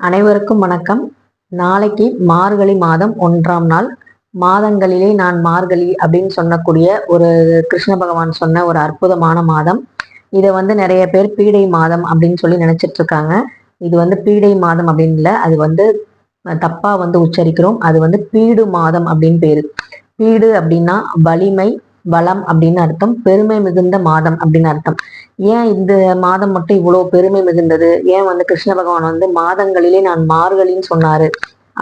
அனைவருக்கும் வணக்கம். நாளைக்கு மார்கழி மாதம் ஒன்றாம் நாள். மாதங்களிலே நான் மார்கழி அப்படின்னு சொல்லக்கூடிய ஒரு கிருஷ்ண பகவான் சொன்ன ஒரு அற்புதமான மாதம். இதை வந்து நிறைய பேர் பீடை மாதம் அப்படின்னு சொல்லி நினைச்சிட்டு இருக்காங்க. இது வந்து பீடை மாதம் அப்படின்னு இல்லை அது வந்து தப்பா வந்து உச்சரிக்கிறோம். அது வந்து பீடு மாதம் அப்படின்னு பேரு. பீடு அப்படின்னா வலிமை வளம் அப்படின்னு அர்த்தம் பெருமை மிகுந்த மாதம் அப்படின்னு அர்த்தம். ஏன் இந்த மாதம் மட்டும் இவ்வளவு பெருமை மிகுந்தது? ஏன் வந்து கிருஷ்ண பகவான் வந்து மாதங்களிலே நான் மார்கழின்னு சொன்னாரு?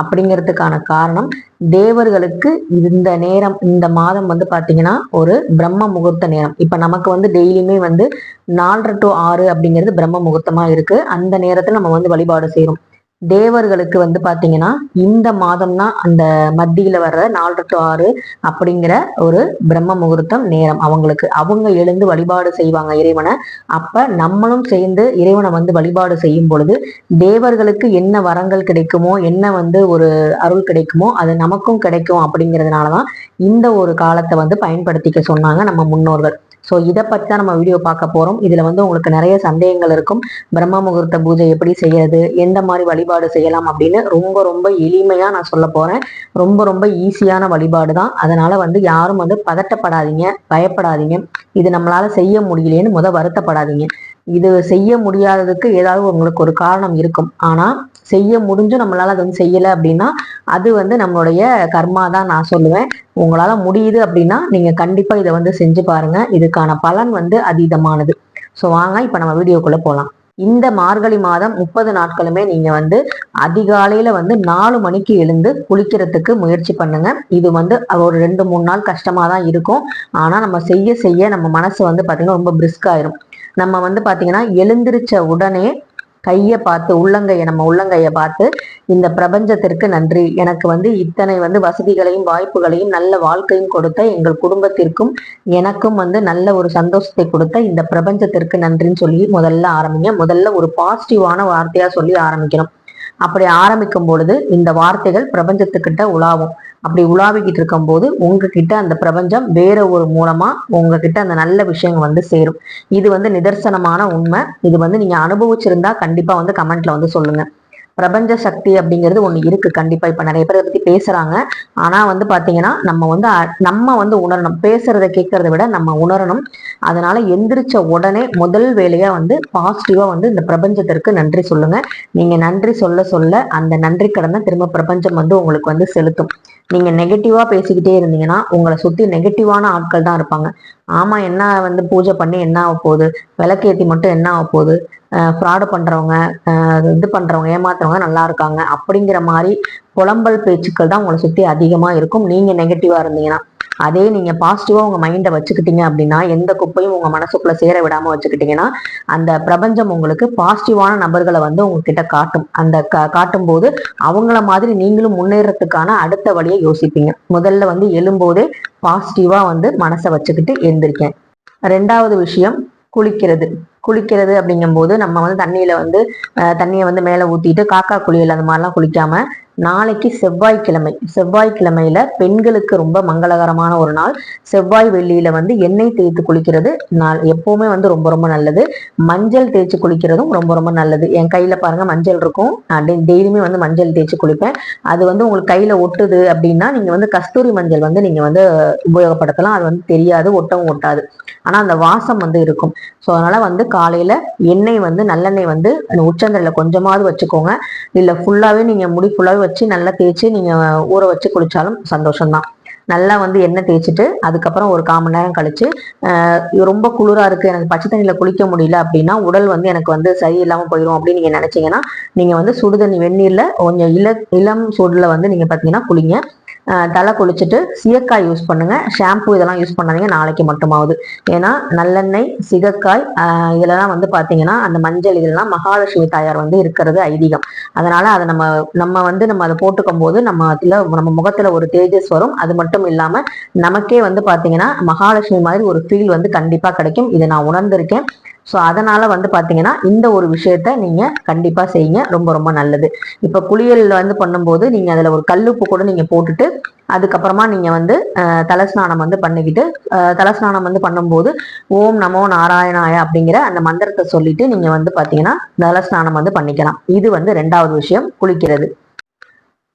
அப்படிங்கிறதுக்கான காரணம் தேவர்களுக்கு இந்த நேரம் இந்த மாதம் வந்து பாத்தீங்கன்னா ஒரு பிரம்ம முகூர்த்த நேரம். இப்ப நமக்கு வந்து டெய்லியுமே வந்து நாலரை டு ஆறு அப்படிங்கிறது பிரம்ம முகூர்த்தமா இருக்கு. அந்த நேரத்துல நம்ம வந்து வழிபாடு செய்யறோம் தேவர்களுக்கு வந்து பார்த்தீங்கன்னா இந்த மாதம்னா அந்த மத்தியில் வர்ற நாலு டு ஆறு அப்படிங்கிற ஒரு பிரம்ம முகூர்த்தம் நேரம். அவங்களுக்கு அவங்க எழுந்து வழிபாடு செய்வாங்க இறைவனை. அப்போ நம்மளும் சேர்ந்து இறைவனை வந்து வழிபாடு செய்யும் பொழுது தேவர்களுக்கு என்ன வரங்கள் கிடைக்குமோ என்ன வந்து ஒரு அருள் கிடைக்குமோ அது நமக்கும் கிடைக்கும் அப்படிங்கிறதுனாலதான் இந்த ஒரு காலத்தை வந்து பயன்படுத்திக்க சொன்னாங்க நம்ம முன்னோர்கள். ஸோ இதை பற்றி தான் நம்ம வீடியோ பார்க்க போகிறோம் இதில் வந்து உங்களுக்கு நிறைய சந்தேகங்கள் இருக்கும். பிரம்ம முகூர்த்த பூஜை எப்படி செய்யறது? எந்த மாதிரி வழிபாடு செய்யலாம் அப்படின்னு ரொம்ப ரொம்ப எளிமையாக நான் சொல்ல போகிறேன் ரொம்ப ரொம்ப ஈஸியான வழிபாடு தான். அதனால் வந்து யாரும் வந்து பதட்டப்படாதீங்க பயப்படாதீங்க. இது நம்மளால செய்ய முடியலேன்னு முத வருத்தப்படாதீங்க. இது செய்ய முடியாததுக்கு ஏதாவது உங்களுக்கு ஒரு காரணம் இருக்கும். ஆனால் செய்ய முடிஞ்சும் நம்மளால அது வந்து செய்யலை அப்படின்னா அது வந்து நம்மளுடைய கர்மா தான் நான் சொல்லுவேன். உங்களால முடியுது அப்படின்னா நீங்க கண்டிப்பா இதை வந்து செஞ்சு பாருங்க. இதுக்கான பலன் வந்து அதீதமானது. ஸோ வாங்க இப்போ நம்ம வீடியோக்குள்ள போகலாம் இந்த மார்கழி மாதம் முப்பது நாட்களுமே நீங்க வந்து அதிகாலையில வந்து நாலு மணிக்கு எழுந்து குளிக்கிறதுக்கு முயற்சி பண்ணுங்க. இது வந்து ஒரு ரெண்டு மூணு நாள் கஷ்டமா தான் இருக்கும். ஆனா நம்ம செய்ய செய்ய நம்ம மனசு வந்து பாத்தீங்கன்னா ரொம்ப பிரிஸ்க் ஆயிரும். நம்ம வந்து பாத்தீங்கன்னா எழுந்திருச்ச உடனே கையை பார்த்து உள்ளங்கையை நம்ம உள்ளங்கையை பார்த்து இந்த பிரபஞ்சத்திற்கு நன்றி. எனக்கு வந்து இத்தனை வந்து வசதிகளையும் வாய்ப்புகளையும் நல்ல வாழ்க்கையும் கொடுத்த எங்கள் குடும்பத்திற்கும் எனக்கும் வந்து நல்ல ஒரு சந்தோஷத்தை கொடுத்த இந்த பிரபஞ்சத்திற்கு நன்றின்னு சொல்லி முதல்ல ஆரம்பிங்க. முதல்ல ஒரு பாசிட்டிவான வார்த்தையா சொல்லி ஆரம்பிக்கணும். அப்படி ஆரம்பிக்கும் பொழுது இந்த வார்த்தைகள் பிரபஞ்சத்துக்கிட்ட உலாவும். அப்படி உலாவிக்கிட்டு இருக்கும்போது உங்ககிட்ட அந்த பிரபஞ்சம் வேற ஒரு மூலமா உங்ககிட்ட அந்த நல்ல விஷயங்கள் வந்து சேரும். இது வந்து நிதர்சனமான உண்மை. இது வந்து நீங்க அனுபவிச்சிருந்தா கண்டிப்பா வந்து கமெண்ட்ல வந்து சொல்லுங்க. பிரபஞ்ச சக்தி அப்படிங்கிறது ஒன்று இருக்கு. கண்டிப்பா இப்ப நிறைய பேர் பத்தி பேசுறாங்க. ஆனா வந்து பாத்தீங்கன்னா நம்ம வந்து நம்ம வந்து உணரணும். பேசுறத கேட்கறத விட நம்ம உணரணும். அதனால எந்திரிச்ச உடனே முதல் வேலையா வந்து பாசிட்டிவா வந்து இந்த பிரபஞ்சத்திற்கு நன்றி சொல்லுங்க. நீங்க நன்றி சொல்ல சொல்ல அந்த நன்றி கடனை திரும்ப பிரபஞ்சம் வந்து உங்களுக்கு வந்து செலுத்தும். நீங்க நெகட்டிவா பேசிக்கிட்டே இருந்தீங்கன்னா உங்களை சுத்தி நெகட்டிவான ஆட்கள் தான் இருப்பாங்க. ஆமா என்ன வந்து பூஜை பண்ணி என்ன ஆக போகுது? விளக்கேத்தி மட்டும் என்ன ஆக போகுது? ஃப்ராடு பண்றவங்க இது பண்றவங்க ஏமாத்துறவங்க நல்லா இருக்காங்க. அப்படிங்கிற மாதிரி புலம்பல் பேச்சுக்கள் தான் உங்களை சுத்தி அதிகமா இருக்கும். நீங்க நெகட்டிவா இருந்தீங்கன்னா. அதே நீங்க பாசிட்டிவா உங்க மைண்டை வச்சுக்கிட்டீங்க அப்படின்னா எந்த குப்பையும் உங்க மனசுக்குள்ள சேர விடாம வச்சுக்கிட்டீங்கன்னா அந்த பிரபஞ்சம் உங்களுக்கு பாசிட்டிவான நபர்களை வந்து உங்ககிட்ட காட்டும். அந்த காட்டும் போது அவங்கள மாதிரி நீங்களும் முன்னேறதுக்கான அடுத்த வழியை யோசிப்பீங்க. முதல்ல வந்து எழும்போதே பாசிட்டிவா வந்து மனசை வச்சுக்கிட்டு எழுந்திருக்கேன். ரெண்டாவது விஷயம் குளிக்கிறது. குளிக்கிறது அப்படிங்கும்போது நம்ம வந்து தண்ணியில வந்து தண்ணியை வந்து மேலே ஊத்திட்டு காக்கா குளியல் அந்த மாதிரிலாம் குளிக்காம நாளைக்கு செவ்வாய்க்கிழமை செவ்வாய்க்கிழமையில பெண்களுக்கு ரொம்ப மங்களகரமான ஒரு நாள். செவ்வாய் வெள்ளியில வந்து எண்ணெய் தேய்த்து குளிக்கிறது நாள் எப்பவுமே வந்து ரொம்ப ரொம்ப நல்லது. மஞ்சள் தேய்ச்சி குளிக்கிறதும் ரொம்ப ரொம்ப நல்லது. என் கையில பாருங்க மஞ்சள் இருக்கும். நான் டெய்லியுமே வந்து மஞ்சள் தேய்ச்சி குளிப்பேன். அது வந்து உங்களுக்கு கையில ஒட்டுது அப்படின்னா நீங்க வந்து கஸ்தூரி மஞ்சள் வந்து நீங்க வந்து உபயோகப்படுத்தலாம். அது வந்து தெரியாது ஒட்டவும் ஒட்டாது. ஆனா அந்த வாசம் வந்து இருக்கும். ஸோ அதனால வந்து காலையில எண்ணெய் வந்து நல்லெண்ணெய் வந்து உச்சந்தரில் கொஞ்சமாவது வச்சுக்கோங்க. இல்லை ஃபுல்லாவே நீங்க முடி ஃபுல்லாவே வச்சு நல்லா தேய்ச்சி நீங்க ஊற வச்சு குளிச்சாலும் சந்தோஷம்தான். நல்லா வந்து எண்ணெய் தேய்ச்சிட்டு அதுக்கப்புறம் ஒரு கால் மணி நேரம் கழிச்சு ரொம்ப குளிரா இருக்கு எனக்கு பச்சை தண்ணியில குளிக்க முடியல அப்படின்னா உடல் வந்து எனக்கு வந்து சரியில்லாம போயிடும் அப்படின்னு நீங்க நினைச்சீங்கன்னா நீங்க வந்து சுடுதண்ணி வெந்நீர்ல கொஞ்சம் இள இளம் சூடுல வந்து நீங்க பாத்தீங்கன்னா குளிங்க. தலை குளிச்சுட்டு சீயக்காய் யூஸ் பண்ணுங்க. ஷாம்பு இதெல்லாம் யூஸ் பண்ணாதீங்க நாளைக்கு மட்டுமாவது. ஏன்னா நல்லெண்ணெய் சிகக்காய் இதெல்லாம் வந்து பார்த்தீங்கன்னா அந்த மஞ்சள் இதெல்லாம் மகாலட்சுமி தாயார் வந்து இருக்கிறது ஐதீகம். அதனால அதை நம்ம நம்ம வந்து நம்ம அதை போட்டுக்கும் போது நம்ம அதில் நம்ம முகத்தில் ஒரு தேஜஸ் வரும். அது மட்டும் இல்லாமல் நமக்கே வந்து பார்த்தீங்கன்னா மகாலட்சுமி மாதிரி ஒரு ஃபீல் வந்து கண்டிப்பாக கிடைக்கும். இதை நான் உணர்ந்திருக்கேன். ஸோ அதனால் வந்து பார்த்தீங்கன்னா இந்த ஒரு விஷயத்த நீங்கள் கண்டிப்பாக செய்யுங்க. ரொம்ப ரொம்ப நல்லது. இப்போ குளியல் வந்து பண்ணும்போது நீங்கள் அதில் ஒரு கல்லுப்பு கூட நீங்கள் போட்டுட்டு அதுக்கப்புறமா நீங்கள் வந்து அஹ், தலஸ்நானம் வந்து பண்ணிக்கிட்டு அஹ், தலஸ்நானம் வந்து பண்ணும்போது ஓம் நமோ நாராயணாய அப்படிங்கிற அந்த மந்திரத்தை சொல்லிட்டு நீங்கள் வந்து பார்த்தீங்கன்னா தலஸ்நானம் வந்து பண்ணிக்கலாம். இது வந்து ரெண்டாவது விஷயம் குளிக்கிறது.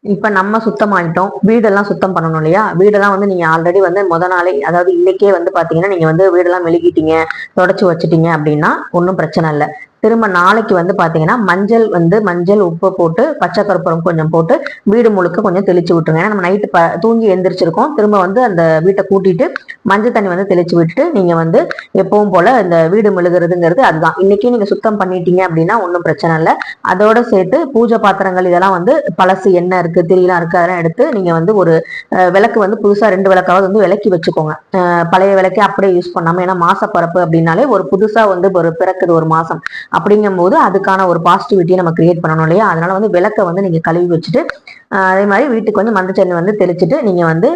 இப்ப நம்ம சுத்தமாயிட்டோம். வீடெல்லாம் சுத்தம் பண்ணணும் இல்லையா? வீடெல்லாம் வந்து நீங்க ஆல்ரெடி வந்து முத நாளே அதாவது இன்னைக்கே வந்து பாத்தீங்கன்னா நீங்க வந்து வீடெல்லாம் மெழுகிட்டீங்க தொடச்சு வச்சுட்டீங்க அப்படின்னா ஒன்றும் பிரச்சனை இல்லை. திரும்ப நாளைக்கு வந்து பாத்தீங்கன்னா மஞ்சள் வந்து மஞ்சள் உப்பு போட்டு பச்சை கருப்பரம் கொஞ்சம் போட்டு வீடு முழுக்க கொஞ்சம் தெளிச்சு விட்டுருங்க. ஏன்னா நம்ம நைட்டு ப தூங்கி எந்திரிச்சிருக்கோம். திரும்ப வந்து அந்த வீட்டை கூட்டிட்டு மஞ்சள் தண்ணி வந்து தெளிச்சு விட்டுட்டு நீங்க வந்து எப்பவும் போல இந்த வீடு மெழுகுறதுங்கிறது அதுதான். இன்னைக்கு நீங்க சுத்தம் பண்ணிட்டீங்க அப்படின்னா ஒன்றும் பிரச்சனை இல்லை. அதோட சேர்த்து பூஜை பாத்திரங்கள் இதெல்லாம் வந்து பழசு எண்ணெய் இருக்கு திரியெலாம் இருக்கு அதெல்லாம் எடுத்து நீங்க வந்து ஒரு அஹ், விளக்கு வந்து புதுசா ரெண்டு விளக்காவது வந்து விளக்கி வச்சுக்கோங்க. அஹ், பழைய விளக்கே அப்படியே யூஸ் பண்ணாம ஏன்னா மாசப்பரப்பு அப்படின்னாலே ஒரு புதுசா வந்து ஒரு பிறக்குது ஒரு மாசம். அப்படிங்கும்போது அதுக்கான ஒரு பாசிட்டிவிட்டியை நம்ம கிரியேட் பண்ணணும் இல்லையா? அதனால வந்து விளக்கை வந்து நீங்க கழுவி வச்சுட்டு அதே மாதிரி வீட்டுக்கு வந்து மஞ்சள் வந்து தெளிச்சுட்டு நீங்க வந்து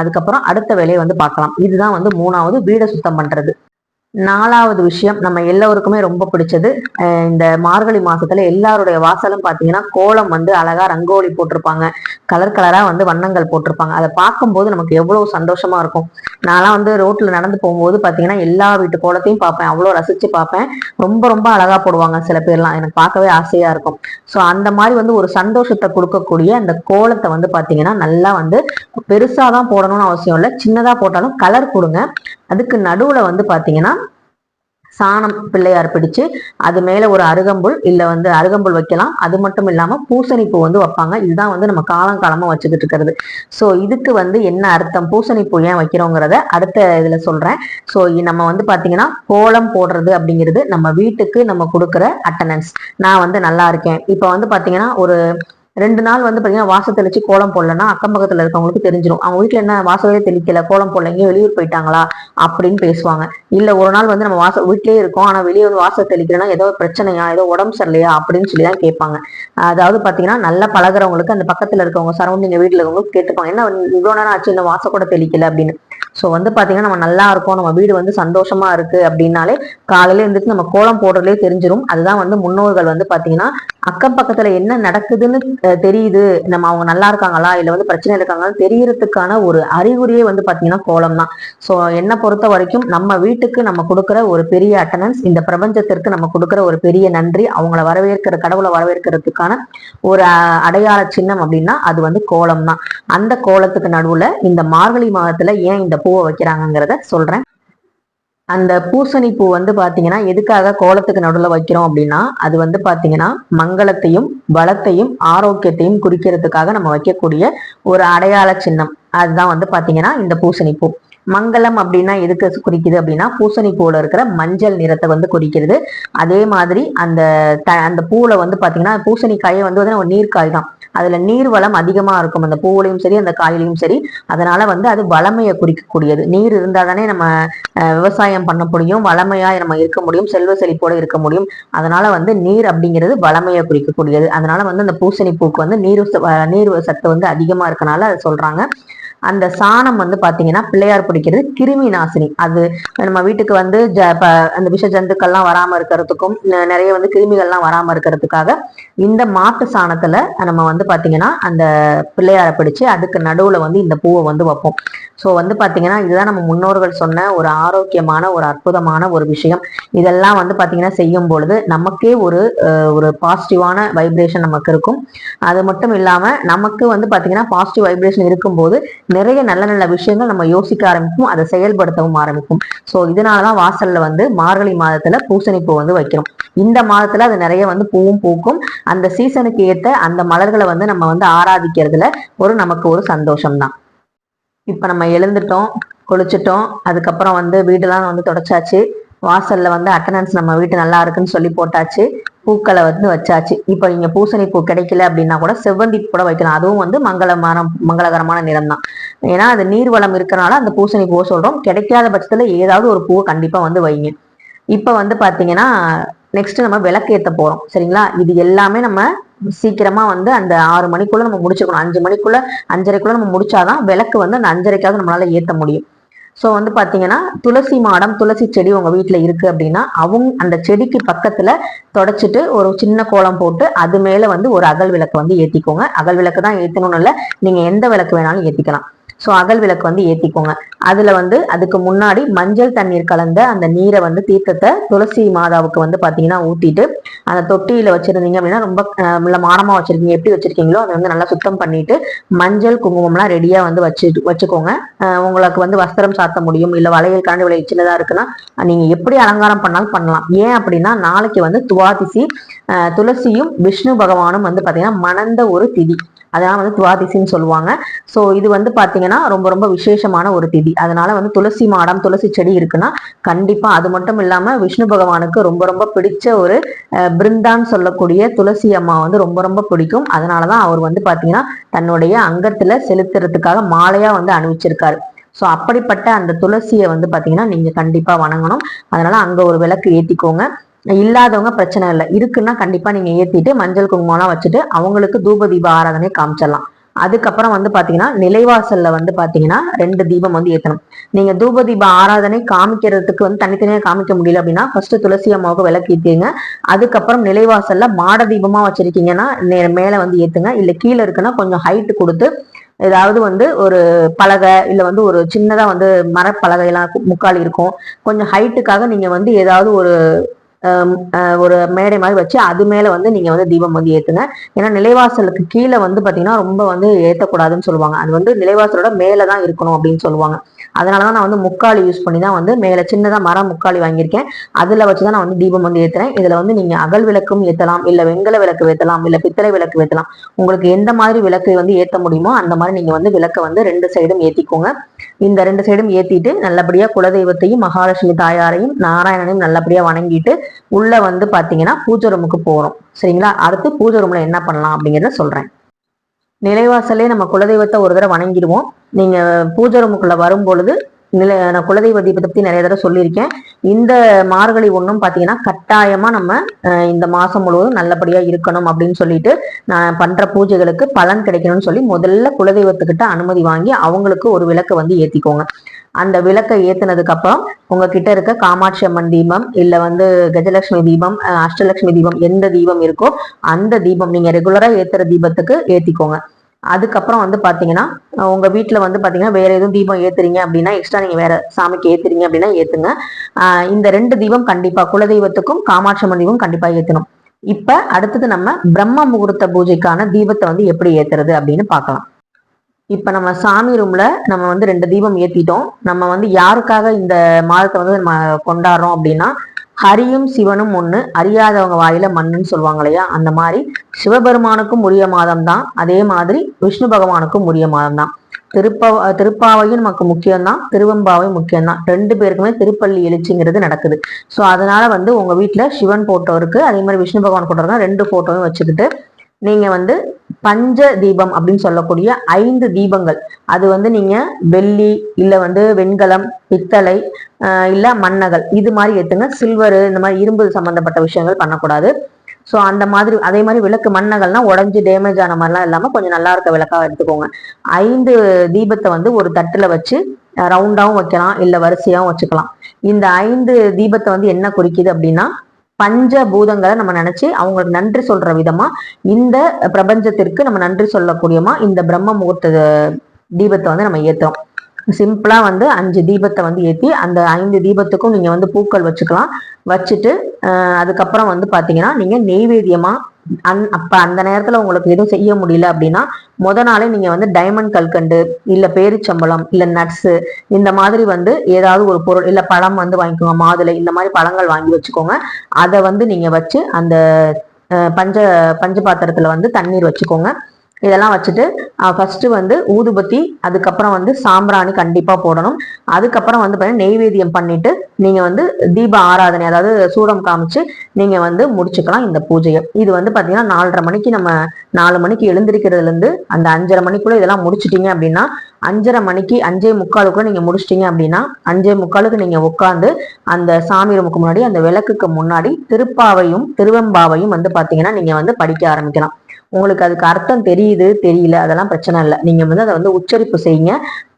அதுக்கப்புறம் அடுத்த வேலையை வந்து பார்க்கலாம். இதுதான் வந்து மூணாவது வீடை சுத்தம் பண்றது. நாலாவது விஷயம் நம்ம எல்லோருக்குமே ரொம்ப பிடிச்சது இந்த மார்கழி மாசத்துல எல்லாருடைய வாசலும் பாத்தீங்கன்னா கோலம் வந்து அழகா ரங்கோலி போட்டிருப்பாங்க. கலர் கலரா வந்து வண்ணங்கள் போட்டிருப்பாங்க. அதை பார்க்கும்போது நமக்கு எவ்வளவு சந்தோஷமா இருக்கும். நான்லாம் வந்து ரோட்ல நடந்து போகும்போது பாத்தீங்கன்னா எல்லா வீட்டு கோலத்தையும் பார்ப்பேன். அவ்வளோ ரசிச்சு பார்ப்பேன். ரொம்ப ரொம்ப அழகா போடுவாங்க சில பேர்லாம். எனக்கு பார்க்கவே ஆசையா இருக்கும். ஸோ அந்த மாதிரி வந்து ஒரு சந்தோஷத்தை கொடுக்கக்கூடிய அந்த கோலத்தை வந்து பாத்தீங்கன்னா நல்லா வந்து பெருசா தான் போடணும்னு அவசியம் இல்லை. சின்னதா போட்டாலும் கலர் கொடுங்க. அதுக்கு நடுவுல வந்து பாத்தீங்கன்னா சாணம் பிள்ளையார் பிடிச்சு அது மேல ஒரு அருகம்புல் இல்ல வந்து அருகம்புல் வைக்கலாம். அது மட்டும் இல்லாம பூசணிப்பூ வந்து வைப்பாங்க. இதுதான் வந்து நம்ம காலம் காலமா வச்சுக்கிட்டு இருக்கிறது. சோ இதுக்கு வந்து என்ன அர்த்தம்? பூசணிப்பூ ஏன் வைக்கிறோங்கிறத அடுத்த இதுல சொல்றேன். சோ நம்ம வந்து பாத்தீங்கன்னா கோலம் போடுறது அப்படிங்கிறது நம்ம வீட்டுக்கு நம்ம கொடுக்குற அட்டண்டன்ஸ் நான் வந்து நல்லா இருக்கேன். இப்ப வந்து பாத்தீங்கன்னா ஒரு ரெண்டு நாள் வந்து பார்த்தீங்கன்னா வாசல் தெளிச்சு கோலம் போடலன்னா அக்கம் பக்கத்தில் இருக்கவங்களுக்கு தெரிஞ்சிடும் அவங்க வீட்டில் என்ன வாசலே தெளிக்கல கோலம் போடல எங்கேயும் வெளியூர் போயிட்டாங்களா அப்படின்னு பேசுவாங்க. இல்லை ஒரு நாள் வந்து நம்ம வாசல் வீட்லேயே இருக்கோம் ஆனால் வெளியே வந்து வாசல் தெளிக்கலன்னா ஏதோ பிரச்சனையா ஏதோ உடம்பு சரியில்லையா அப்படின்னு சொல்லி தான் கேட்பாங்க. அதாவது பார்த்தீங்கன்னா நல்லா பழகுறவங்களுக்கு அந்த பக்கத்தில் இருக்கவங்க சரௌண்டிங் வீட்டில் இருக்கவங்களுக்கு கேட்டுப்பாங்க. என்ன இவ்வளோ நேரம் ஆச்சு இந்த வாசல் கூட தெளிக்கல அப்படின்னு. ஸோ வந்து பார்த்தீங்கன்னா நம்ம நல்லா இருக்கோம் நம்ம வீடு வந்து சந்தோஷமா இருக்கு அப்படின்னாலே காலையில இருந்துட்டு நம்ம கோலம் போடுறதுலே தெரிஞ்சிடும் அதுதான் வந்து முன்னோர்கள் வந்து பார்த்தீங்கன்னா அக்கம் பக்கத்துல என்ன நடக்குதுன்னு தெரியுது நம்ம அவங்க நல்லா இருக்காங்களா இல்ல வந்து பிரச்சனை இருக்காங்களான்னு தெரியறதுக்கான ஒரு அறிகுறியே வந்து பாத்தீங்கன்னா கோலம் தான் சோ என்னை பொறுத்த வரைக்கும் நம்ம வீட்டுக்கு நம்ம கொடுக்குற ஒரு பெரிய அட்டனன்ஸ் இந்த பிரபஞ்சத்திற்கு நம்ம கொடுக்குற ஒரு பெரிய நன்றி அவங்கள வரவேற்கிற கடவுளை வரவேற்கிறதுக்கான ஒரு அடையாள சின்னம் அப்படின்னா அது வந்து கோலம் தான் அந்த கோலத்துக்கு நடுவுல இந்த மார்கழி மாதத்துல ஏன் இந்த பூவை வைக்கிறாங்கங்கிறத சொல்றேன். அந்த பூசணி பூ வந்து பார்த்தீங்கன்னா எதுக்காக கோலத்துக்கு நடுவில் வைக்கிறோம் அப்படின்னா அது வந்து பார்த்தீங்கன்னா மங்களத்தையும் வளத்தையும் ஆரோக்கியத்தையும் குறிக்கிறதுக்காக நம்ம வைக்கக்கூடிய ஒரு அடையாள சின்னம். அதுதான் வந்து பார்த்தீங்கன்னா இந்த பூசணி பூ மங்களம் அப்படின்னா எதுக்கு குறிக்குது அப்படின்னா பூசணி பூவில் இருக்கிற மஞ்சள் நிறத்தை வந்து குறிக்கிறது. அதே மாதிரி அந்த த- அந்த பூவில் வந்து பார்த்தீங்கன்னா பூசணிக்காயை வந்து பாத்தீங்கன்னா ஒரு நீர்க்காய் தான். அதுல நீர் வளம் அதிகமா இருக்கும். அந்த பூவிலையும் சரி அந்த காயிலையும் சரி. அதனால வந்து அது வளமையை குறிக்கக்கூடியது. நீர் இருந்தா தானே நம்ம அஹ், விவசாயம் பண்ண முடியும். வளமையா நம்ம இருக்க முடியும். செல்வ செழிப்போட இருக்க முடியும். அதனால வந்து நீர் அப்படிங்கிறது வளமையை குறிக்கக்கூடியது. அதனால வந்து அந்த பூசணி பூக்கு வந்து நீர் நீர் சத்து வந்து அதிகமா இருக்கனால அதை சொல்றாங்க. அந்த சாணம் வந்து பாத்தீங்கன்னா பிள்ளையார் பிடிக்கிறது கிருமி நாசினி. அது நம்ம வீட்டுக்கு வந்து ஜ ப- அந்த விஷ ஜந்துக்கள்லாம் வராம இருக்கிறதுக்கும் நிறைய வந்து கிருமிகள்லாம் வராம இருக்கிறதுக்காக இந்த மாட்டு சாணத்துல நம்ம வந்து பாத்தீங்கன்னா அந்த பிள்ளையாரை பிடிச்சு அதுக்கு நடுவுல வந்து இந்த பூவை வந்து வைப்போம். ஸோ வந்து பாத்தீங்கன்னா இதுதான் நம்ம முன்னோர்கள் சொன்ன ஒரு ஆரோக்கியமான ஒரு அற்புதமான ஒரு விஷயம். இதெல்லாம் வந்து பாத்தீங்கன்னா செய்யும் பொழுது நமக்கே ஒரு ஒரு பாசிட்டிவான வைப்ரேஷன் நமக்கு இருக்கும். அது மட்டும் இல்லாம நமக்கு வந்து பாத்தீங்கன்னா பாசிட்டிவ் வைப்ரேஷன் இருக்கும்போது நிறைய நல்ல நல்ல விஷயங்கள் நம்ம யோசிக்க ஆரம்பிக்கும் அதை செயல்படுத்தவும் ஆரம்பிக்கும் ஸோ இதனாலதான் வாசல்ல வந்து மார்கழி மாதத்துல பூசணி பூ வந்து வைக்கிறோம். இந்த மாதத்துல அது நிறைய வந்து பூவும் பூக்கும். அந்த சீசனுக்கு ஏத்த அந்த மலர்களை வந்து நம்ம வந்து ஆராதிக்கிறதுல ஒரு நமக்கு ஒரு சந்தோஷம் தான் இப்ப நம்ம எழுந்துட்டோம் குளிச்சுட்டோம் அதுக்கப்புறம் வந்து வீடெல்லாம் வந்து தொடச்சாச்சு. வாசல்ல வந்து அட்டண்டன்ஸ் நம்ம வீட்டு நல்லா இருக்குன்னு சொல்லி போட்டாச்சு. பூக்களை வந்து வச்சாச்சு. இப்போ நீங்க பூசணி பூ கிடைக்கல அப்படின்னா கூட செவ்வந்தி கூட வைக்கலாம். அதுவும் வந்து மங்களமான மங்களகரமான நிறம் தான் ஏன்னா அது நீர் வளம் இருக்கிறனால அந்த பூசணி பூவை சொல்றோம். கிடைக்காத பட்சத்துல ஏதாவது ஒரு பூவை கண்டிப்பா வந்து வைங்க இப்ப வந்து பாத்தீங்கன்னா நெக்ஸ்ட் நம்ம விளக்கேத்த போறோம். சரிங்களா? இது எல்லாமே நம்ம சீக்கிரமா வந்து அந்த ஆறு மணிக்குள்ள நம்ம முடிச்சுக்கணும். அஞ்சு மணிக்குள்ள அஞ்சரைக்குள்ள நம்ம முடிச்சாதான் விளக்கு வந்து அந்த அஞ்சரைக்காவது நம்மளால ஏத்த முடியும். ஸோ வந்து பார்த்தீங்கன்னா துளசி மாடம் துளசி செடி உங்கள் வீட்டில் இருக்குது அப்படின்னா அவங்க அந்த செடிக்கு பக்கத்தில் தொடச்சிட்டு ஒரு சின்ன கோலம் போட்டு அது மேலே வந்து ஒரு அகல் விளக்கு வந்து ஏற்றிக்கோங்க அகல் விளக்கு தான் ஏற்றணும்னு இல்லை நீங்கள் எந்த விளக்கு வேணாலும் ஏற்றிக்கலாம் ஸோ அகல் விளக்கு வந்து ஏற்றிக்கோங்க அதில் வந்து அதுக்கு முன்னாடி மஞ்சள் தண்ணீர் கலந்த அந்த நீரை வந்து தீர்த்தத்தை துளசி மாதாவுக்கு வந்து பார்த்தீங்கன்னா ஊற்றிட்டு அந்த தொட்டியில் வச்சுருந்தீங்க அப்படின்னா ரொம்ப இல்லை மானமாக வச்சுருக்கீங்க. எப்படி வச்சுருக்கீங்களோ அதை வந்து நல்லா சுத்தம் பண்ணிட்டு மஞ்சள் குங்குமம்லாம் ரெடியாக வந்து வச்சு வச்சுக்கோங்க. உங்களுக்கு வந்து வஸ்திரம் சாத்த முடியும் இல்லை வளையல் கரண்டு விளைய சின்னதாக இருக்குன்னா நீங்கள் எப்படி அலங்காரம் பண்ணாலும் பண்ணலாம். ஏன் அப்படின்னா நாளைக்கு வந்து துவாதிசி துளசியும் விஷ்ணு பகவானும் வந்து பார்த்தீங்கன்னா மணந்த ஒரு திதி. அதெல்லாம் வந்து துவாதிசின்னு சொல்லுவாங்க. ஸோ இது வந்து பார்த்தீங்கன்னா ரொம்ப ரொம்ப விசேஷமான ஒரு திதி. அதனால வந்து துளசி மாடம் துளசி செடி இருக்குன்னா கண்டிப்பாக அது மட்டும் இல்லாமல் விஷ்ணு பகவானுக்கு ரொம்ப ரொம்ப பிடிச்ச ஒரு பிருந்தான்னு சொல்லக்கூடிய துளசி அம்மா வந்து ரொம்ப ரொம்ப பிடிக்கும். அதனால தான் அவர் வந்து பார்த்தீங்கன்னா தன்னுடைய அங்கத்தில் செலுத்துறதுக்காக மாலையாக வந்து அணிவிச்சிருக்காரு. ஸோ அப்படிப்பட்ட அந்த துளசியை வந்து பார்த்தீங்கன்னா நீங்கள் கண்டிப்பாக வணங்கணும். அதனால அங்கே ஒரு விளக்கு ஏற்றிக்கோங்க இல்லாதவங்க பிரச்சனை இல்லை. இருக்குன்னா கண்டிப்பா நீங்க ஏத்திட்டு மஞ்சள் குங்குமம்லாம் வச்சுட்டு அவங்களுக்கு தூப தீப ஆராதனை காமிச்சிடலாம். அதுக்கப்புறம் வந்து பாத்தீங்கன்னா நிலைவாசல்ல வந்து பாத்தீங்கன்னா ரெண்டு தீபம் வந்து ஏத்தணும். நீங்க தூப தீப ஆராதனை காமிக்கிறதுக்கு வந்து தனித்தனியா காமிக்க முடியல அப்படின்னா ஃபர்ஸ்ட் துளசி அம்மாவுக்கு விளக்கேற்றிங்க அதுக்கப்புறம் நிலைவாசல்ல மாட தீபமா வச்சிருக்கீங்கன்னா மேல வந்து ஏத்துங்க. இல்ல கீழே இருக்குன்னா கொஞ்சம் ஹைட் கொடுத்து ஏதாவது வந்து ஒரு பலகை இல்லை வந்து ஒரு சின்னதாக வந்து மரப்பலகையெல்லாம் முக்கால் இருக்கும். கொஞ்சம் ஹைட்டுக்காக நீங்கள் வந்து ஏதாவது ஒரு ஒரு மேடை மாதிரி வச்சு அது மேல வந்து நீங்க வந்து தீபம் வந்து ஏத்துங்க. ஏன்னா நிலைவாசலுக்கு கீழே வந்து பாத்தீங்கன்னா ரொம்ப வந்து ஏத்தக்கூடாதுன்னு சொல்லுவாங்க. அது வந்து நிலைவாசலோட மேலதான் இருக்கணும் அப்படின்னு சொல்லுவாங்க. அதனாலதான் நான் வந்து முக்காலி யூஸ் பண்ணி தான் வந்து மேலே சின்னதாக மரம் முக்காலி வாங்கியிருக்கேன். அதில் வச்சு தான் நான் வந்து தீபம் வந்து ஏற்றுறேன் இதில் வந்து நீங்கள் அகல் விளக்கும் ஏற்றலாம் இல்லை வெங்கல விளக்கு ஏற்றலாம் இல்லை பித்தளை விளக்கு ஏற்றலாம் உங்களுக்கு எந்த மாதிரி விளக்கு வந்து ஏற்ற முடியுமோ அந்த மாதிரி நீங்கள் வந்து விளக்கை வந்து ரெண்டு சைடும் ஏற்றிக்கோங்க இந்த ரெண்டு சைடும் ஏற்றிட்டு நல்லபடியாக குலதெய்வத்தையும் மகாலட்சுமி தாயாரையும் நாராயணனையும் நல்லபடியாக வணங்கிட்டு உள்ளே வந்து பார்த்தீங்கன்னா பூஜை ரூமுக்கு போகிறோம் சரிங்களா? அடுத்து பூஜை ரூமில் என்ன பண்ணலாம் அப்படிங்கிறத சொல்கிறேன் நிலைவாசலே நம்ம குலதெய்வத்தை ஒரு தடவை வணங்கிடுவோம். நீங்க பூஜை ரூமுக்குள்ள வரும் பொழுது நிலை நான் குலதெய்வ தீபத்தை பத்தி நிறைய தடவை சொல்லியிருக்கேன். இந்த மார்கழி ஒன்றும் பார்த்தீங்கன்னா கட்டாயமா நம்ம இந்த மாசம் முழுவதும் நல்லபடியா இருக்கணும் அப்படின்னு சொல்லிட்டு நான் பண்ற பூஜைகளுக்கு பலன் கிடைக்கணும்னு சொல்லி முதல்ல குலதெய்வத்துக்கிட்ட அனுமதி வாங்கி அவங்களுக்கு ஒரு விளக்கு வந்து ஏத்திக்கோங்க. அந்த விளக்கை ஏத்தினதுக்கு அப்புறம் உங்ககிட்ட இருக்க காமாட்சி அம்மன் தீபம் இல்ல வந்து கஜலட்சுமி தீபம் அஷ்டலட்சுமி தீபம் எந்த தீபம் இருக்கோ அந்த தீபம் நீங்க ரெகுலரா ஏத்துற தீபத்துக்கு ஏத்திக்கோங்க. அதுக்கப்புறம் வந்து பார்த்தீங்கன்னா உங்கள் வீட்டில் வந்து பார்த்தீங்கன்னா வேறு எதுவும் தீபம் ஏற்றுறீங்க அப்படின்னா எக்ஸ்ட்ரா நீங்கள் வேறு சாமிக்கு ஏற்றுறீங்க அப்படின்னா ஏற்றுங்க இந்த ரெண்டு தீபம் கண்டிப்பாக குலதெய்வத்துக்கும் காமாட்சியம்மன் தீபம் கண்டிப்பாக ஏற்றணும் இப்போ அடுத்தது நம்ம பிரம்ம முகூர்த்த பூஜைக்கான தீபத்தை வந்து எப்படி ஏற்றுறது அப்படின்னு பார்க்கலாம். இப்போ நம்ம சாமி ரூமில் நம்ம வந்து ரெண்டு தீபம் ஏற்றிட்டோம் நம்ம வந்து யாருக்காக இந்த மாதத்தை வந்து நம்ம கொண்டாடுறோம் அப்படின்னா ஹரியும் சிவனும் ஒன்று அறியாதவங்க வாயில மண்ணுன்னு சொல்லுவாங்க இல்லையா? அந்த மாதிரி சிவபெருமானுக்கும் உரிய மாதம் தான். அதே மாதிரி விஷ்ணு பகவானுக்கும் உரிய மாதம் தான். திருப்பா திருப்பாவையும் நமக்கு முக்கியம்தான் திருவம்பாவை முக்கியம்தான் ரெண்டு பேருக்குமே திருப்பள்ளி எழுச்சிங்கிறது நடக்குது. ஸோ அதனால வந்து உங்க வீட்டில் சிவன் போட்டோ இருக்கு. அதே மாதிரி விஷ்ணு பகவான் போட்டோ ரெண்டு போட்டோவும் வச்சுக்கிட்டு நீங்க வந்து பஞ்ச தீபம் அப்படின்னு சொல்லக்கூடிய ஐந்து தீபங்கள். அது வந்து நீங்க வெள்ளி இல்ல வந்து வெண்கலம் பித்தளை இல்ல மன்னகள் இது மாதிரி ஏத்துங்க சில்வரு இந்த மாதிரி இரும்பு சம்பந்தப்பட்ட விஷயங்கள் பண்ணக்கூடாது. ஸோ அந்த மாதிரி அதே மாதிரி விளக்கு மண்ணகல்னா உடஞ்சி டேமேஜ் ஆன மாதிரிலாம் இல்லாமல் கொஞ்சம் நல்லா இருக்க விளக்காக எடுத்துக்கோங்க. ஐந்து தீபத்தை வந்து ஒரு தட்டில் வச்சு ரவுண்டாகவும் வைக்கலாம் இல்லை வரிசையாகவும் வச்சுக்கலாம். இந்த ஐந்து தீபத்தை வந்து என்ன குறிக்குது அப்படின்னா பஞ்ச பூதங்களை நம்ம நினைச்சு அவங்களுக்கு நன்றி சொல்ற விதமா இந்த பிரபஞ்சத்திற்கு நம்ம நன்றி சொல்லக்கூடியமா இந்த பிரம்ம முகூர்த்த தீபத்தை வந்து நம்ம ஏத்துறோம். சிம்பிளா வந்து அஞ்சு தீபத்தை வந்து ஏற்றி அந்த ஐந்து தீபத்துக்கும் நீங்க வந்து பூக்கள் வச்சுக்கலாம். வச்சுட்டு அதுக்கப்புறம் வந்து பாத்தீங்கன்னா நீங்க நெய்வேத்தியமா அந் அப்ப அந்த நேரத்துல உங்களுக்கு எதுவும் செய்ய முடியல அப்படின்னா முத நாளே நீங்க வந்து டைமண்ட் கல்கண்டு இல்ல பேரிச்சம்பளம் இல்ல நட்ஸு இந்த மாதிரி வந்து ஏதாவது ஒரு பொருள் இல்ல பழம் வந்து வாங்கிக்கோங்க மாதுளை இந்த மாதிரி பழங்கள் வாங்கி வச்சுக்கோங்க. அதை வந்து நீங்க வச்சு அந்த பஞ்ச பஞ்ச பாத்திரத்துல வந்து தண்ணீர் வச்சுக்கோங்க. இதெல்லாம் வச்சுட்டு ஃபஸ்ட்டு வந்து ஊதுபத்தி அதுக்கப்புறம் வந்து சாம்பிராணி கண்டிப்பாக போடணும். அதுக்கப்புறம் வந்து பார்த்தீங்கன்னா நெய்வேத்தியம் பண்ணிட்டு நீங்கள் வந்து தீப ஆராதனை அதாவது சூடம் காமிச்சு நீங்கள் வந்து முடிச்சுக்கலாம் இந்த பூஜையை. இது வந்து பார்த்தீங்கன்னா நாலரை மணிக்கு நம்ம நாலு மணிக்கு எழுந்திருக்கிறதுலேருந்து அந்த அஞ்சரை மணிக்குள்ளே இதெல்லாம் முடிச்சிட்டிங்க அப்படின்னா அஞ்சரை மணிக்கு அஞ்சே முக்காலுக்குள்ள நீங்க முடிச்சிட்டீங்க அப்படின்னா அஞ்சே முக்காலுக்கு நீங்க உட்காந்து அந்த சாமி ரூமுக்கு முன்னாடி அந்த விளக்குக்கு முன்னாடி திருப்பாவையும் திருவெம்பாவையும் வந்து பாத்தீங்கன்னா நீங்க வந்து படிக்க ஆரம்பிக்கலாம். உங்களுக்கு அதுக்கு அர்த்தம் தெரியுது தெரியல அதெல்லாம் பிரச்சனை இல்லை. நீங்கள் வந்து அதை வந்து உச்சரிப்பு செய்யுங்க.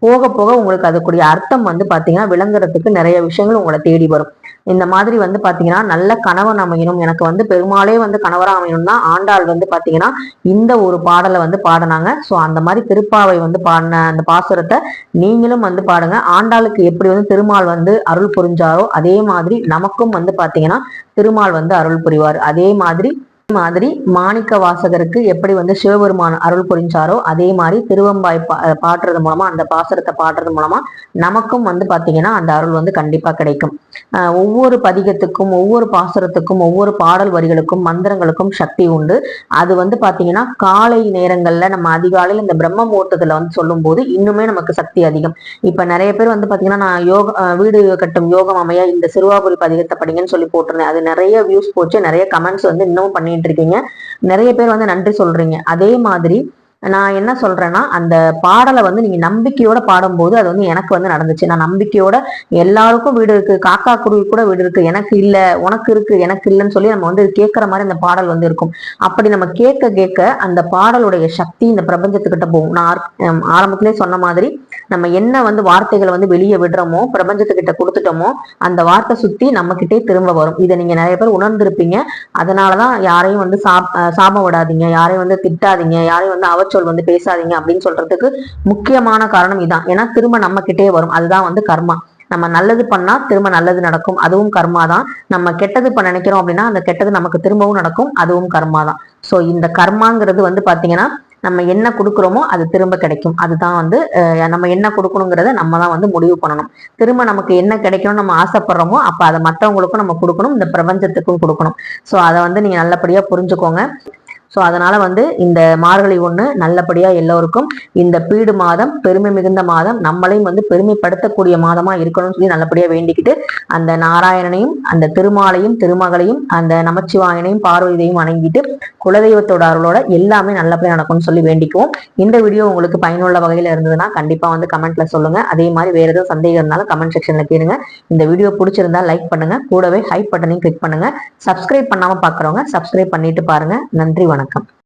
போக போக உங்களுக்கு அதுக்குரிய அர்த்தம் வந்து பார்த்தீங்கன்னா விளங்குறதுக்கு நிறைய விஷயங்கள் உங்களை தேடி வரும். இந்த மாதிரி வந்து பாத்தீங்கன்னா நல்ல கணவன் அமையணும். எனக்கு வந்து பெருமாளே வந்து கணவராக அமையணும்னா ஆண்டாள் வந்து பாத்தீங்கன்னா இந்த ஒரு பாடலை வந்து பாடினாங்க. ஸோ அந்த மாதிரி திருப்பாவை வந்து பாடின அந்த பாசுரத்தை நீங்களும் வந்து பாடுங்க. ஆண்டாளுக்கு எப்படி வந்து திருமால் வந்து அருள் புரிஞ்சாரோ அதே மாதிரி நமக்கும் வந்து பாத்தீங்கன்னா திருமால் வந்து அருள் புரிவார். அதே மாதிரி மாதிரி மாணிக்க வாசகருக்கு எப்படி வந்து சிவபெருமான் அருள் புரிஞ்சாரோ அதே மாதிரி திருவம்பாய் பா பாடுறது மூலமா அந்த பாசுரத்தை பாடுறது மூலமா நமக்கும் வந்து பாத்தீங்கன்னா அந்த அருள் வந்து கண்டிப்பா கிடைக்கும். ஒவ்வொரு பதிகத்துக்கும் ஒவ்வொரு பாசுரத்துக்கும் ஒவ்வொரு பாடல் வரிகளுக்கும் மந்திரங்களுக்கும் சக்தி உண்டு. அது வந்து பாத்தீங்கன்னா காலை நேரங்கள்ல நம்ம அதிகாலையில் இந்த பிரம்ம முகூர்த்தத்துல வந்து சொல்லும் போது இன்னுமே நமக்கு சக்தி அதிகம். இப்ப நிறைய பேர் வந்து பாத்தீங்கன்னா நான் யோக வீடு கட்டும் யோகம் அமைய இந்த சிறுவாபுரி பதிகத்தை படிங்கன்னு சொல்லி போட்டிருந்தேன். அது நிறைய வியூஸ் போச்சு நிறைய கமெண்ட்ஸ் வந்து இன்னும் பண்ணிட்டு இருக்கீங்க. நிறைய பேர் வந்து நன்றி சொல்றீங்க. அதே மாதிரி நான் என்ன சொல்றேன்னா அந்த பாடலை வந்து நீங்க நம்பிக்கையோட பாடும்போது அது வந்து எனக்கு வந்து நடந்துச்சு. நான் நம்பிக்கையோட எல்லாருக்கும் வீடு இருக்கு காக்கா குருவி கூட வீடு இருக்கு எனக்கு இல்ல உனக்கு இருக்கு எனக்கு இல்லைன்னு சொல்லி நம்ம வந்து கேட்கற மாதிரி அந்த பாடல் வந்து இருக்கும். அப்படி நம்ம கேட்க கேட்க அந்த பாடலுடைய சக்தி இந்த பிரபஞ்சத்துக்கிட்ட போகும் நான் ஆரம்பத்திலே சொன்ன மாதிரி நம்ம என்ன வந்து வார்த்தைகளை வந்து வெளியே விடுறோமோ பிரபஞ்சத்துக்கிட்ட கொடுத்துட்டோமோ அந்த வார்த்தை சுத்தி நம்ம கிட்டே திரும்ப வரும். இதை நீங்க நிறைய பேர் உணர்ந்திருப்பீங்க. அதனாலதான் யாரையும் வந்து சாபம் விடாதீங்க யாரையும் வந்து திட்டாதீங்க யாரையும் வந்து சொல் வந்து பேசாதீங்க அப்படின்னு சொல்றதுக்கு முக்கியமான காரணம் இதான். ஏன்னா திரும்ப நம்ம கிட்டே வரும். அதுதான் வந்து கர்மா. நம்ம நல்லது பண்ணா திரும்ப நல்லது நடக்கும். அதுவும் கர்மா தான் நம்ம கெட்டது பண்ண நினைக்கிறோம் அப்படின்னா அந்த கெட்டது நமக்கு திரும்பவும் நடக்கும். அதுவும் கர்மா தான் ஸோ இந்த கர்மாங்கிறது வந்து பாத்தீங்கன்னா நம்ம என்ன கொடுக்குறோமோ அது திரும்ப கிடைக்கும். அதுதான் வந்து நம்ம என்ன கொடுக்கணுங்கிறத நம்ம தான் வந்து முடிவு பண்ணணும். திரும்ப நமக்கு என்ன கிடைக்கணும்னு நம்ம ஆசைப்படுறோமோ அப்போ அதை மற்றவங்களுக்கும் நம்ம கொடுக்கணும். இந்த பிரபஞ்சத்துக்கும் கொடுக்கணும். ஸோ அதை வந்து நீங்கள் நல்லபடியாக புரிஞ்சுக்கோங்க. ஸோ அதனால் வந்து இந்த மார்கழி ஒன்று நல்லபடியாக எல்லோருக்கும் இந்த பீடு மாதம் பெருமை மிகுந்த மாதம் நம்மளையும் வந்து பெருமைப்படுத்தக்கூடிய மாதமாக இருக்கணும்னு சொல்லி நல்லபடியாக வேண்டிக்கிட்டு அந்த நாராயணனையும் அந்த திருமாலையும் திருமகளையும் அந்த நமச்சிவாயனையும் பார்வதியையும் வணங்கிட்டு குலதெய்வத்தோட அருளோட எல்லாமே நல்லபடியாக நடக்கும்னு சொல்லி வேண்டிக்குவோம். இந்த வீடியோ உங்களுக்கு பயனுள்ள வகையில் இருந்ததுன்னா கண்டிப்பாக வந்து கமெண்ட்ல சொல்லுங்க. அதே மாதிரி வேறு எதுவும் சந்தேகம் இருந்தாலும் கமெண்ட் செக்ஷனில் கேளுங்க. இந்த வீடியோ பிடிச்சிருந்தா லைக் பண்ணுங்க. கூடவே ஹைப் பட்டனையும் கிளிக் பண்ணுங்க. சப்ஸ்கிரைப் பண்ணாமல் பார்க்குறவங்க சப்ஸ்கிரைப் பண்ணிட்டு பாருங்க. நன்றி வணக்கம். வணக்கம்